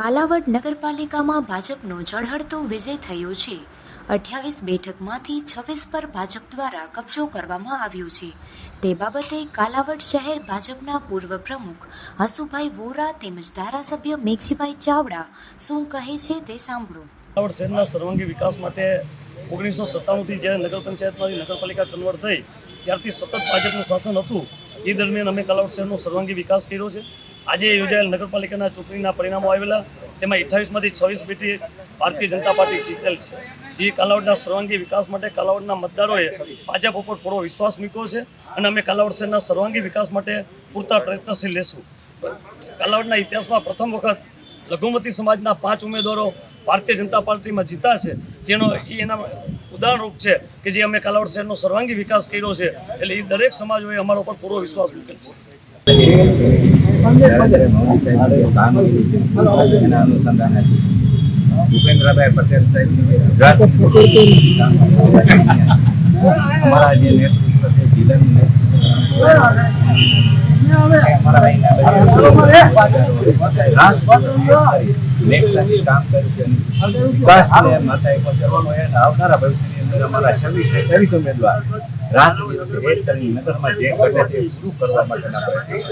કાલાવડ નગરપાલિકામાં ભાજપનો ઝળહળતો વિજય થયો છે. અઠ્યાવીસ બેઠકમાંથી છવ્વીસ પર ભાજપ દ્વારા કબજો કરવામાં આવ્યો છે. તે બાબતે કાલાવડ શહેર ભાજપના પૂર્વ પ્રમુખ હસુભાઈ વોરા તેમજ ધારાસભ્ય મેઘજીભાઈ ચાવડા શું કહે છે તે સાંભળો. કાલાવડ શહેરના સર્વાંગી વિકાસ માટે ઓગણીસો સત્તાણુંથી જ્યારે નગર પંચાયતમાંથી નગરપાલિકા કન્વર્ટ થઈ, ત્યારથી સતત ભાજપનું શાસન હતું. એ દરમિયાન અમે કાલાવડ શહેરનો સર્વાંગી વિકાસ કર્યો છે. આજે યોજાયેલ નગરપાલિકાના ચૂંટણીના પરિણામો આવેલા, તેમાં અઠ્ઠાવીસમાંથી છવ્વીસ પેટી ભારતીય જનતા પાર્ટી જીતેલ છે. જે કાલાવડના સર્વાંગી વિકાસ માટે કાલાવડના મતદારોએ ભાજપ ઉપર પૂરો વિશ્વાસ મૂક્યો છે અને અમે કાલાવડ શહેરના સર્વાંગી વિકાસ માટે પૂરતા પ્રયત્નશીલ લેશું કાલાવડના ઇતિહાસમાં પ્રથમ વખત લઘુમતી સમાજના પાંચ ઉમેદવારો ભારતીય જનતા પાર્ટીમાં જીતા છે. જેનો એ એના ઉદાહરણરૂપ છે કે જે અમે કાલાવડ શહેરનો સર્વાંગી વિકાસ કર્યો છે, એટલે એ દરેક સમાજોએ અમારા ઉપર પૂરો વિશ્વાસ મૂકેલ છે. અમારા જે નેતૃત્વ છે જિલ્લાનું નેતૃત્વ કામ કર્યું છે વિકાસને માતાએ આવનારા ભવિષ્યની અમારા છવ્વીસ ત્રેવીસ ઉમેદવાર રાત દિવસે એક નગરમાં જે ઘટે છે, શું કરવા માટેના પ્રયત્નો